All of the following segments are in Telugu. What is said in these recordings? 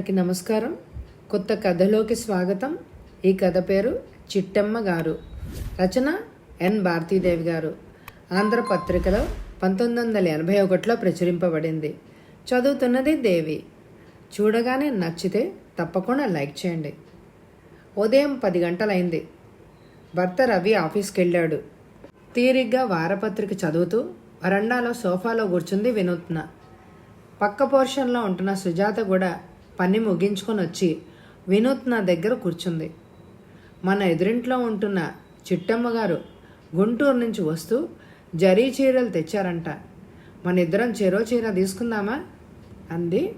గారికి నమస్కారం. కొత్త కథలోకి స్వాగతం. ఈ కథ పేరు చిట్టమ్మ గారు. రచన ఎన్ భారతీదేవి గారు. ఆంధ్ర పత్రికలో పంతొమ్మిది వందల ఎనభై ఒకటిలో ప్రచురింపబడింది. చదువుతున్నది దేవి. చూడగానే నచ్చితే తప్పకుండా లైక్ చేయండి. ఉదయం పది గంటలైంది. భర్త రవి ఆఫీస్కి వెళ్ళాడు తీరిగ్గా వారపత్రిక చదువుతూ వరండాలో సోఫాలో కూర్చుంది వినూత్న. పక్క పోర్షన్లో ఉంటున్న సుజాత కూడా పని ముగించుకొని వచ్చి వినూత్న దగ్గర కూర్చుంది. మన ఎదురింట్లో ఉంటున్న చిట్టమ్మ గారు గుంటూరు నుంచి వస్తూ జరీ చీరలు తెచ్చారంట. మన ఇద్దరం చెరో చీర తీసుకుందామా? అంది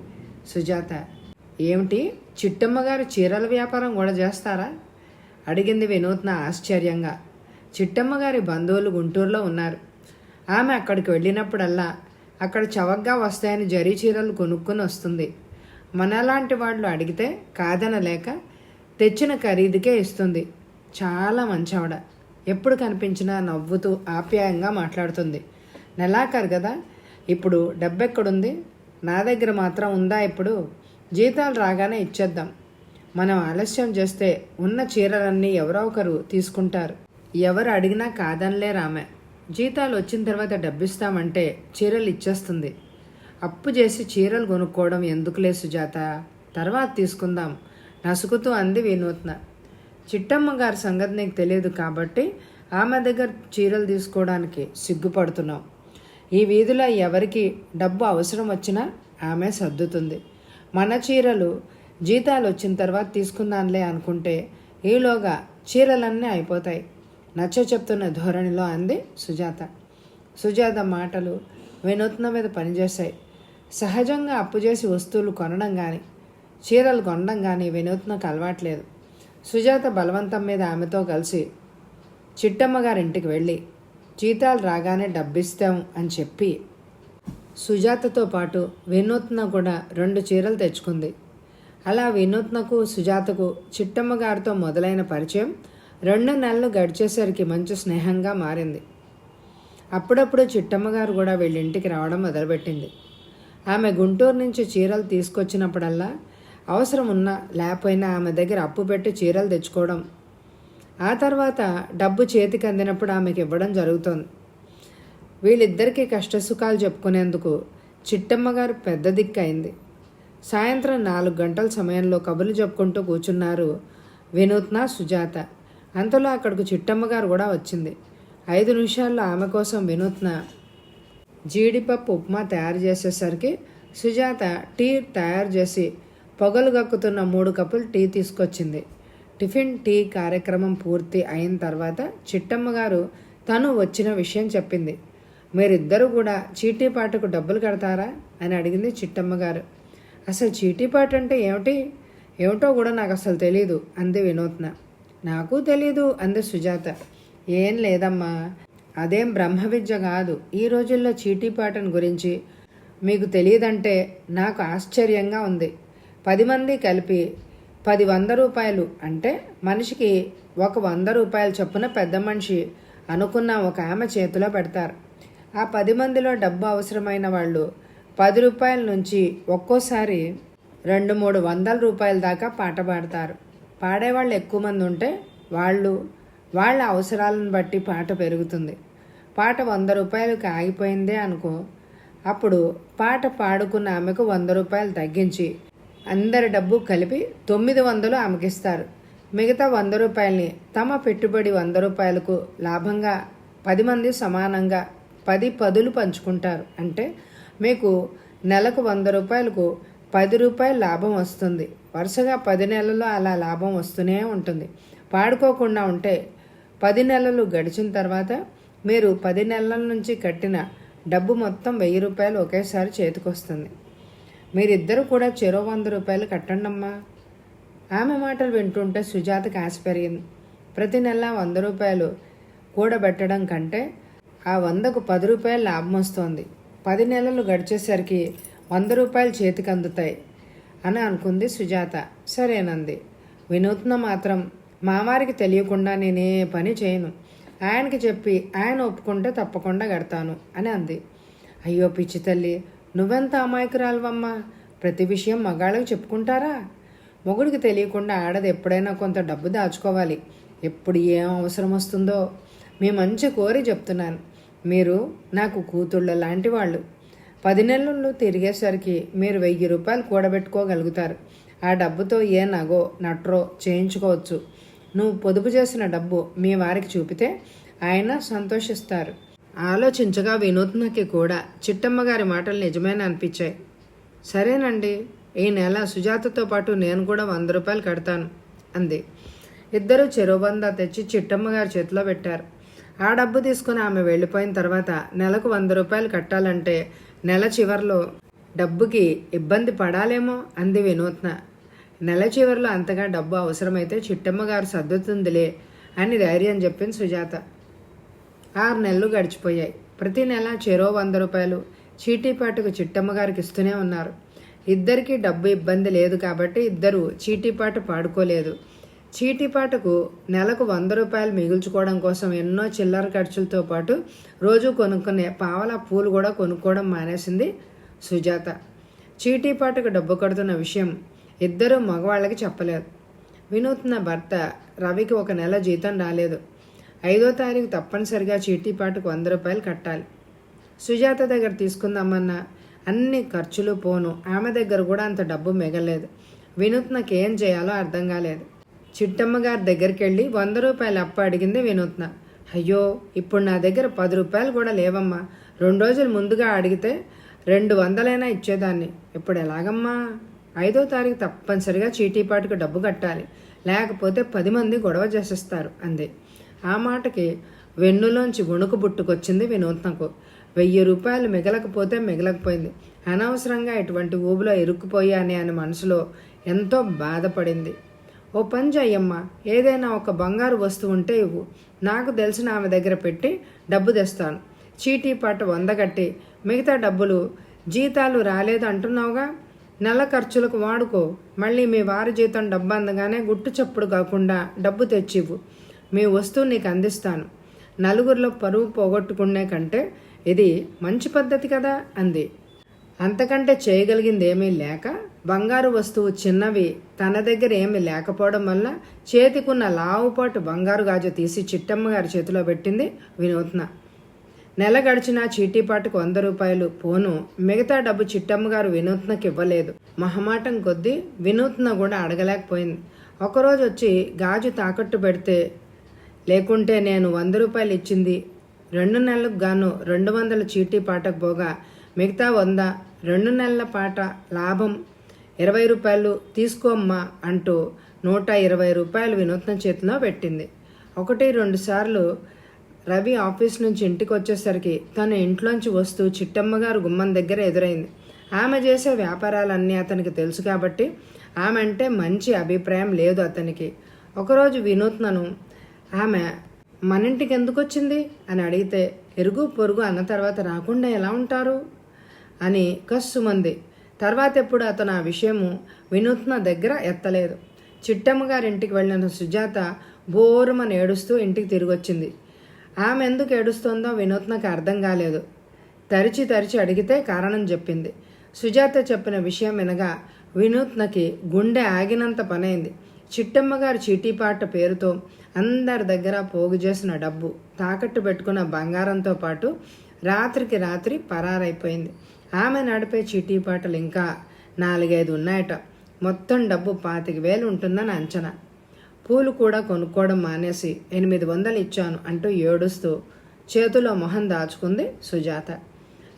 సుజాత. ఏమిటి? చిట్టమ్మ గారు చీరల వ్యాపారం కూడా చేస్తారా? అడిగింది వినూత్న ఆశ్చర్యంగా. చిట్టమ్మ గారి బంధువులు గుంటూరులో ఉన్నారు. ఆమె అక్కడికి వెళ్ళినప్పుడల్లా అక్కడ చవకగా వస్తాయని జరీ చీరలు కొనుక్కొని వస్తుంది. మనలాంటి వాళ్ళు అడిగితే కాదనలేక తెచ్చిన ఖరీదుకే ఇస్తుంది. చాలా మంచావిడ ఎప్పుడు కనిపించినా నవ్వుతూ ఆప్యాయంగా మాట్లాడుతుంది. నెలాఖరు కదా? ఇప్పుడు డబ్బెక్కడుంది? నా దగ్గర మాత్రం ఉందా ఇప్పుడు? జీతాలు రాగానే ఇచ్చేద్దాం. మనం ఆలస్యం చేస్తే ఉన్న చీరలన్నీ ఎవరో ఒకరు తీసుకుంటారు. ఎవరు అడిగినా కాదనలే రామే జీతాలు వచ్చిన తర్వాత డబ్బిస్తామంటే చీరలు ఇచ్చేస్తుంది అప్పు చేసి చీరలు కొనుక్కోవడం ఎందుకులే సుజాత? తర్వాత తీసుకుందాం. నసుకుతూ అంది వినూత్న. చిట్టమ్మ గారి సంగతి నీకు తెలియదు కాబట్టి ఆమె దగ్గర చీరలు తీసుకోవడానికి సిగ్గుపడుతున్నాం. ఈ వీధిలో ఎవరికి డబ్బు అవసరం వచ్చినా ఆమె సర్దుతుంది. మన చీరలు జీతాలు వచ్చిన తర్వాత తీసుకుందాంలే అనుకుంటే ఈలోగా చీరలన్నీ అయిపోతాయి. నచ్చ చెప్తున్న ధోరణిలో అంది సుజాత. సుజాత మాటలు వినూత్న మీద పనిచేశాయి. సహజంగా అప్పు చేసి వస్తువులు కొనడం కానీ చీరలు కొనడం కానీ వినూత్నకు అలవాట్లేదు. సుజాత బలవంతం మీద ఆమెతో కలిసి చిట్టమ్మ గారింటికి వెళ్ళి జీతాలు రాగానే డబ్బిస్తాం అని చెప్పి సుజాతతో పాటు వినూత్న కూడా రెండు చీరలు తెచ్చుకుంది. అలా వినూత్నకు సుజాతకు చిట్టమ్మ గారితో మొదలైన పరిచయం రెండు నెలలు గడిచేసరికి మంచి స్నేహంగా మారింది. అప్పుడప్పుడు చిట్టమ్మ గారు కూడా వీళ్ళింటికి రావడం మొదలుపెట్టింది. ఆమె గుంటూరు నుంచి చీరలు తీసుకొచ్చినప్పుడల్లా అవసరం ఉన్నా లేకపోయినా ఆమె దగ్గర అప్పు పెట్టి చీరలు తెచ్చుకోవడం. ఆ తర్వాత డబ్బు చేతికి అందినప్పుడు ఆమెకి ఇవ్వడం జరుగుతోంది. వీళ్ళిద్దరికీ కష్టసుఖాలు చెప్పుకునేందుకు చిట్టమ్మ గారు పెద్ద దిక్కు అయింది. సాయంత్రం నాలుగు గంటల సమయంలో కబుర్లు చెప్పుకుంటూ కూర్చున్నారు వినూత్న సుజాత. అంతలో అక్కడికి చిట్టమ్మ గారు కూడా వచ్చింది. ఐదు నిమిషాల్లో ఆమె కోసం వినూత్న జీడిపప్పు ఉప్మా తయారు చేసేసరికి సుజాత టీ తయారు చేసి పొగలు గక్కుతున్న మూడు కప్పులు టీ తీసుకొచ్చింది. టిఫిన్ టీ కార్యక్రమం పూర్తి అయిన తర్వాత చిట్టమ్మ గారు తను వచ్చిన విషయం చెప్పింది. మీరిద్దరూ కూడా చీటీపాటకు డబ్బులు కడతారా? అని అడిగింది చిట్టమ్మ గారు. అసలు చీటీపాటు అంటే ఏమిటి? ఏమిటో కూడా నాకు అసలు తెలియదు అంది వినూత్న. నాకు తెలీదు అంది సుజాత. ఏం లేదమ్మా. అదేం బ్రహ్మ విద్య కాదు. ఈ రోజుల్లో చీటీపాటను గురించి మీకు తెలియదంటే నాకు ఆశ్చర్యంగా ఉంది. పది మంది కలిపి పది వంద రూపాయలు అంటే మనిషికి ఒక వంద రూపాయలు చొప్పున పెద్ద మనిషి అనుకున్న ఒక ఆమె చేతిలో పెడతారు. ఆ పది మందిలో డబ్బు అవసరమైన వాళ్ళు పది రూపాయల నుంచి ఒక్కోసారి రెండు మూడు వందల రూపాయల దాకా పాట పాడతారు. పాడేవాళ్ళు ఎక్కువ మంది ఉంటే వాళ్ళు వాళ్ళ అవసరాలను బట్టి పాట పెరుగుతుంది. పాట వంద రూపాయలకి ఆగిపోయిందే అనుకో. అప్పుడు పాట పాడుకున్న ఆమెకు వంద రూపాయలు తగ్గించి అందరి డబ్బు కలిపి తొమ్మిది వందలు ఆమెకిస్తారు. మిగతా వంద రూపాయల్ని తమ పెట్టుబడి వంద రూపాయలకు లాభంగా పది మంది సమానంగా పది పదులు పంచుకుంటారు. అంటే మీకు నెలకు వంద రూపాయలకు పది రూపాయలు లాభం వస్తుంది. వరుసగా పది నెలల్లో అలా లాభం వస్తూనే ఉంటుంది. పాడుకోకుండా ఉంటే పది నెలలు గడిచిన తర్వాత మీరు పది నెలల నుంచి కట్టిన డబ్బు మొత్తం వెయ్యి రూపాయలు ఒకేసారి చేతికొస్తుంది. మీరిద్దరూ కూడా చెరో వంద రూపాయలు కట్టండమ్మా. ఆమె మాటలు వింటుంటే సుజాతకి ఆశ పెరిగింది. ప్రతి నెల వంద రూపాయలు కూడబెట్టడం కంటే ఆ వందకు పది రూపాయలు లాభం వస్తోంది. పది నెలలు గడిచేసరికి వంద రూపాయలు చేతికి అందుతాయి అని అనుకుంది సుజాత. సరేనంది. వినూత్న మాత్రం మావారికి తెలియకుండా నేనే పని చేయను. ఆయనకి చెప్పి ఆయన ఒప్పుకుంటే తప్పకుండా కడతాను అని అంది. అయ్యో పిచ్చి తల్లి నువ్వెంత అమాయకురాలువమ్మా? ప్రతి విషయం మగాళ్ళకి చెప్పుకుంటారా? మొగుడికి తెలియకుండా ఆడది ఎప్పుడైనా కొంత డబ్బు దాచుకోవాలి. ఎప్పుడు ఏం అవసరం వస్తుందో? మీ మంచి కోరి చెప్తున్నాను. మీరు నాకు కూతుళ్ళ లాంటి వాళ్ళు. పది నెలలు తిరిగేసరికి మీరు వెయ్యి రూపాయలు కూడబెట్టుకోగలుగుతారు. ఆ డబ్బుతో ఏ నగో నట్రో చేయించుకోవచ్చు. నువ్వు పొదుపు చేసిన డబ్బు మీ వారికి చూపితే ఆయన సంతోషిస్తారు. ఆలోచించగా వినూత్నకి కూడా చిట్టమ్మ గారి మాటలు నిజమేనా అనిపించాయి. సరేనండి ఈ నెల సుజాతతో పాటు నేను కూడా వంద రూపాయలు కడతాను అంది. ఇద్దరు చెరువుబందా తెచ్చి చిట్టమ్మ గారి చేతిలో పెట్టారు. ఆ డబ్బు తీసుకుని ఆమె వెళ్ళిపోయిన తర్వాత నెలకు వంద రూపాయలు కట్టాలంటే నెల చివర్లో డబ్బుకి ఇబ్బంది పడాలేమో అంది వినూత్న నెల చివరిలో అంతగా డబ్బు అవసరమైతే చిట్టమ్మ గారు సర్దుతుందిలే అని ధైర్యం చెప్పింది సుజాత. ఆరు నెలలు గడిచిపోయాయి. ప్రతి నెల చెరో వంద రూపాయలు చీటీపాటుకు చిట్టమ్మగారికి ఇస్తూనే ఉన్నారు. ఇద్దరికీ డబ్బు ఇబ్బంది లేదు కాబట్టి ఇద్దరు చీటీపాటు పాడుకోలేదు. చీటీపాటుకు నెలకు వంద రూపాయలు మిగుల్చుకోవడం కోసం ఎన్నో చిల్లర ఖర్చులతో పాటు రోజు కొనుక్కునే పావల పూలు కూడా కొనుక్కోవడం మానేసింది సుజాత. చీటీపాటుకు డబ్బు కడుతున్న విషయం ఇద్దరు మగవాళ్ళకి చెప్పలేదు. వినూత్న భర్త రవికి ఒక నెల జీతం రాలేదు. ఐదో తారీఖు తప్పనిసరిగా చీటీపాటుకు వంద రూపాయలు కట్టాలి. సుజాత దగ్గర తీసుకుందామన్నా అన్ని ఖర్చులు పోను. ఆమె దగ్గర కూడా అంత డబ్బు మిగలేదు. వినూత్నకి ఏం చేయాలో అర్థం కాలేదు. చిట్టమ్మ గారి దగ్గరికి వెళ్ళి వంద రూపాయలు అప్పు అడిగింది వినూత్న. అయ్యో ఇప్పుడు నా దగ్గర పది రూపాయలు కూడా లేవమ్మా. రెండు రోజులు ముందుగా అడిగితే రెండు వందలైనా ఇచ్చేదాన్ని. ఇప్పుడు ఎలాగమ్మా? ఐదో తారీఖు తప్పనిసరిగా చీటీపాటుకు డబ్బు కట్టాలి. లేకపోతే పది మంది గొడవ చేసేస్తారు అంది. ఆ మాటకి వెన్నులోంచి వణుకు బుట్టుకొచ్చింది వినూత్నకు. వెయ్యి రూపాయలు మిగలకపోతే మిగలకపోయింది. అనవసరంగా ఇటువంటి ఊబిలో ఇరుక్కుపోయానే అని మనసులో ఎంతో బాధపడింది. ఓ పని చెయ్యమ్మా ఏదైనా ఒక బంగారు వస్తువు ఉంటే ఇవ్వు. నాకు తెలిసిన ఆమె దగ్గర పెట్టి డబ్బు తెస్తాను. చీటీ పాట వంద కట్టి మిగతా డబ్బులు జీతాలు రాలేదు అంటున్నావుగా? నెల ఖర్చులకు వాడుకో. మళ్ళీ మీ వారి జీతం డబ్బు అందగానే గుట్టు చప్పుడు కాకుండా డబ్బు తెచ్చివ్వు. మీ వస్తువు నీకు అందిస్తాను. నలుగురిలో పరువు పోగొట్టుకునే కంటే ఇది మంచి పద్ధతి కదా అంది. అంతకంటే చేయగలిగింది ఏమీ లేక బంగారు వస్తువు చిన్నవి తన దగ్గర ఏమీ లేకపోవడం వల్ల చేతికున్న లావుపాటు బంగారు గాజు తీసి చిట్టమ్మ గారి చేతిలో పెట్టింది వినూత్న. నెల గడిచిన చీటీపాటుకు వంద రూపాయలు పోను. మిగతా డబ్బు చిట్టమ్మ గారు వినూత్నకి ఇవ్వలేదు. మహమాటం కొద్దీ వినూత్న కూడా అడగలేకపోయింది. ఒకరోజు వచ్చి గాజు తాకట్టు పెడితే లేకుంటే నేను వంద రూపాయలు ఇచ్చింది. రెండు నెలలకు గాను రెండు వందల చీటీ పాటకు పోగా మిగతా వంద రెండు నెలల పాట లాభం ఇరవై రూపాయలు తీసుకోమ్మా అంటూ నూట ఇరవై రూపాయలు వినూత్న చేతిలో పెట్టింది. ఒకటి రెండు సార్లు రవి ఆఫీస్ నుంచి ఇంటికి వచ్చేసరికి తన ఇంట్లోంచి వస్తూ చిట్టమ్మ గారు గుమ్మం దగ్గర ఎదురైంది. ఆమె చేసే వ్యాపారాలన్నీ అతనికి తెలుసు కాబట్టి ఆమె అంటే మంచి అభిప్రాయం లేదు అతనికి. ఒకరోజు వినూత్నను ఆమె మన ఇంటికి ఎందుకు వచ్చింది? అని అడిగితే ఎరుగు పొరుగు అన్న తర్వాత రాకుండా ఎలా ఉంటారు? అని కస్సుమంది. తర్వాత ఎప్పుడు అతను ఆ విషయము వినూత్న దగ్గర ఎత్తలేదు. చిట్టమ్మ గారి ఇంటికి వెళ్ళిన సుజాత బోరుమని ఏడుస్తూ ఇంటికి తిరిగి వచ్చింది ఆమె ఎందుకు ఏడుస్తోందో వినూత్నకు అర్థం కాలేదు. తరిచి తరిచి అడిగితే కారణం చెప్పింది. సుజాత చెప్పిన విషయం వినగా వినూత్నకి గుండె ఆగినంత పనైంది. చిట్టమ్మగారు చీటీపాట పేరుతో అందరి దగ్గర పోగు చేసిన డబ్బు తాకట్టు పెట్టుకున్న బంగారంతో పాటు రాత్రికి రాత్రి పరారైపోయింది. ఆమె నడిపే చీటీపాటలు ఇంకా నాలుగైదు ఉన్నాయట. మొత్తం డబ్బు పాతిక వేలు ఉంటుందని అంచనా. పూలు కూడా కొనుక్కోవడం మానేసి ఎనిమిది వందలు ఇచ్చాను అంటూ ఏడుస్తూ చేతిలో మొహం దాచుకుంది సుజాత.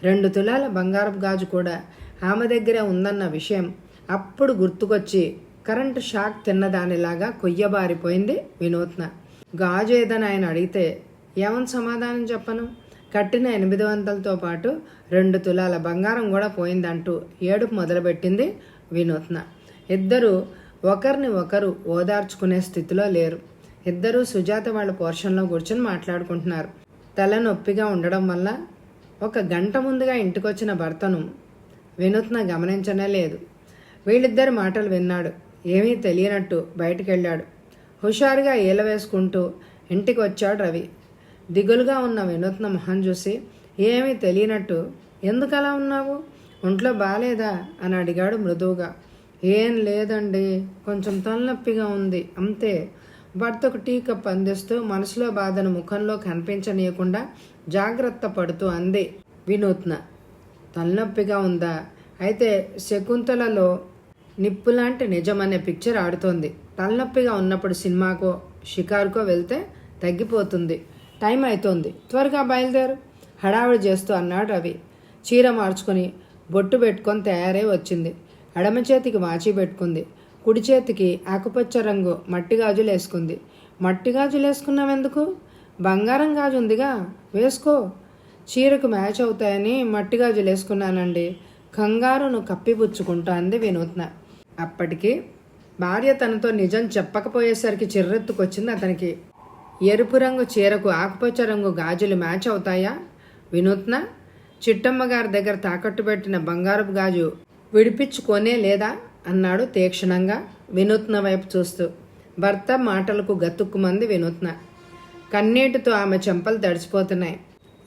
రెండు తులాల బంగారపు గాజు కూడా ఆమె దగ్గరే ఉందన్న విషయం అప్పుడు గుర్తుకొచ్చి కరెంటు షాక్ తిన్నదానిలాగా కొయ్యబారిపోయింది వినూత్న. గాజు ఏదని ఆయన అడిగితే ఏమని సమాధానం చెప్పను? కట్టిన ఎనిమిది వందలతో పాటు రెండు తులాల బంగారం కూడా పోయిందంటూ ఏడుపు మొదలుపెట్టింది వినూత్న. ఇద్దరు ఒకరిని ఒకరు ఓదార్చుకునే స్థితిలో లేరు. ఇద్దరూ సుజాత వాళ్ళ పోర్షన్లో కూర్చొని మాట్లాడుకుంటున్నారు. తలనొప్పిగా ఉండడం వల్ల ఒక గంట ముందుగా ఇంటికొచ్చిన భర్తను వినూత్న గమనించనే లేదు. వీళ్ళిద్దరి మాటలు విన్నాడు. ఏమీ తెలియనట్టు బయటికెళ్ళాడు. హుషారుగా ఈల వేసుకుంటూ ఇంటికి వచ్చాడు రవి. దిగులుగా ఉన్న వినూత్న మొహం చూసి ఏమీ తెలియనట్టు? ఎందుకు అలా ఉన్నావు? ఒంట్లో బాగాలేదా అని అడిగాడు మృదువుగా. ఏం లేదండి కొంచెం తలనొప్పిగా ఉంది అంతే. భర్తకు టీ కప్ అందిస్తూ మనసులో బాధను ముఖంలో కనిపించనీయకుండా జాగ్రత్త పడుతూ అంది వినూత్న. తలనొప్పిగా ఉందా? అయితే శకుంతలలో నిప్పులాంటి నిజం అనే పిక్చర్ ఆడుతోంది. తలనొప్పిగా ఉన్నప్పుడు సినిమాకో షికారుకో వెళ్తే తగ్గిపోతుంది. టైం అవుతోంది త్వరగా బయలుదేరు హడావిడి చేస్తూ అన్నాడు రవి. చీర మార్చుకొని బొట్టు పెట్టుకొని తయారై వచ్చింది. ఎడమ చేతికి వాచి పెట్టుకుంది. కుడి చేతికి ఆకుపచ్చ రంగు మట్టి గాజులు వేసుకుంది. మట్టి గాజులు వేసుకున్నావెందుకు? బంగారం గాజు ఉందిగా వేసుకో. చీరకు మ్యాచ్ అవుతాయని మట్టి గాజులు వేసుకున్నానండి. కంగారును కప్పిపుచ్చుకుంటా అంది వినూత్న. అప్పటికి భార్య తనతో నిజం చెప్పకపోయేసరికి చిర్రెత్తుకొచ్చింది అతనికి. ఎరుపు రంగు చీరకు ఆకుపచ్చ రంగు గాజులు మ్యాచ్ అవుతాయా? వినూత్న చిట్టమ్మ గారి దగ్గర తాకట్టు పెట్టిన బంగారపు గాజు విడిపించుకోనే లేదా? అన్నాడు తీక్షణంగా వినూత్న వైపు చూస్తూ. భర్త మాటలకు గతుక్కుమంది వినూత్న. కన్నీటితో ఆమె చెంపలు తడిచిపోతున్నాయి.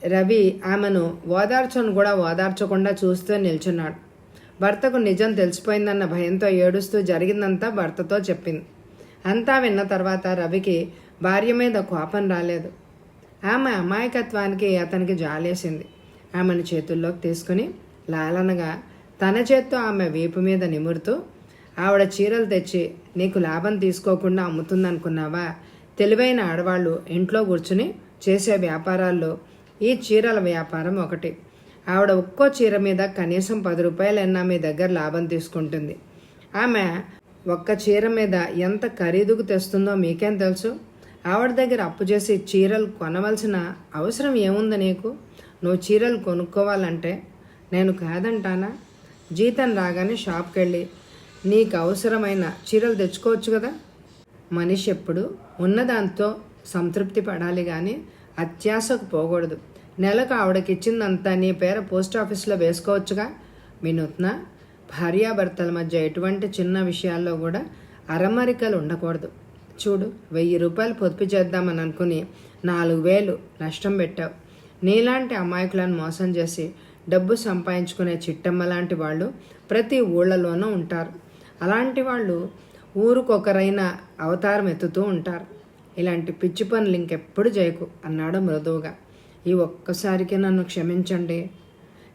రవి ఆమెను ఓదార్చను కూడా ఓదార్చకుండా చూస్తూ నిల్చున్నాడు. భర్తకు నిజం తెలిసిపోయిందన్న భయంతో ఏడుస్తూ జరిగిందంతా భర్తతో చెప్పింది. అంతా విన్న తర్వాత రవికి భార్య మీద కోపం రాలేదు. ఆమె అమాయకత్వానికి అతనికి జాలేసింది. ఆమెను చేతుల్లోకి తీసుకుని లాలనగా తన చేత్తో ఆమె వీపు మీద నిమురుతూ ఆవిడ చీరలు తెచ్చి నీకు లాభం తీసుకోకుండా అమ్ముతుందనుకున్నావా? తెలివైన ఆడవాళ్ళు ఇంట్లో కూర్చుని చేసే వ్యాపారాల్లో ఈ చీరల వ్యాపారం ఒకటి. ఆవిడ ఒక్కో చీర మీద కనీసం పది రూపాయలైనా మీ దగ్గర లాభం తీసుకుంటుంది. ఆమె ఒక్క చీర మీద ఎంత ఖరీదుకు తెస్తుందో మీకేం తెలుసు? ఆవిడ దగ్గర అప్పు చేసి చీరలు కొనవలసిన అవసరం ఏముంది నీకు? నువ్వు చీరలు కొనుక్కోవాలంటే నేను కాదంటానా? జీతం రాగానే షాప్కి వెళ్ళి నీకు అవసరమైన చీరలు తెచ్చుకోవచ్చు కదా? మనిషి ఎప్పుడు ఉన్నదాంతో సంతృప్తి పడాలి కానీ అత్యాశకు పోకూడదు. నెలకు ఆవిడకి ఇచ్చిందంతా నీ పేర పోస్ట్ ఆఫీస్లో వేసుకోవచ్చుగా? వినూత్న భార్యాభర్తల మధ్య ఎటువంటి చిన్న విషయాల్లో కూడా అరమరికలు ఉండకూడదు. చూడు వెయ్యి రూపాయలు పొదుపు చేద్దామని అనుకుని నాలుగు వేలు నష్టం పెట్టావు. నీలాంటి అమాయకులను మోసం చేసి డబ్బు సంపాదించుకునే చిట్టమ్మ లాంటి వాళ్ళు ప్రతి ఊళ్ళలోనూ ఉంటారు. అలాంటి వాళ్ళు ఊరుకొకరైన అవతారం ఎత్తుతూ ఉంటారు. ఇలాంటి పిచ్చి పనులు ఇంకెప్పుడు చేయకు అన్నాడు మృదువుగా. ఈ ఒక్కసారికి నన్ను క్షమించండి.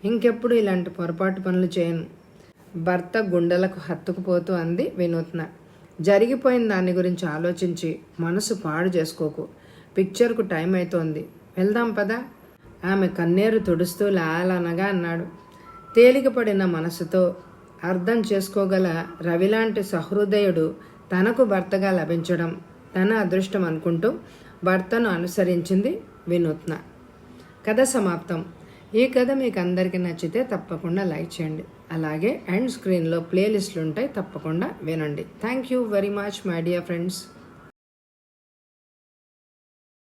ఇంకెప్పుడు ఇలాంటి పొరపాటు పనులు చేయను. భర్త గుండెలకు హత్తుకుపోతూ అంది వినూత్న. జరిగిపోయిన దాని గురించి ఆలోచించి మనసు పాడు చేసుకోకు. పిక్చర్కు టైం అవుతోంది వెళ్దాం పదా. ఆమె కన్నీరు తుడుస్తూ లాలనగా అన్నాడు. తేలికపడిన మనసుతో అర్థం చేసుకోగల రవిలాంటి సహృదయుడు తనకు భర్తగా లభించడం తన అదృష్టం అనుకుంటూ భర్తను అనుసరించింది వినూత్న. కథ సమాప్తం. ఈ కథ మీకు అందరికీ నచ్చితే తప్పకుండా లైక్ చేయండి. అలాగే ఎండ్ స్క్రీన్లో ప్లేలిస్టులు ఉంటాయి తప్పకుండా వినండి. Thank you very much my dear friends.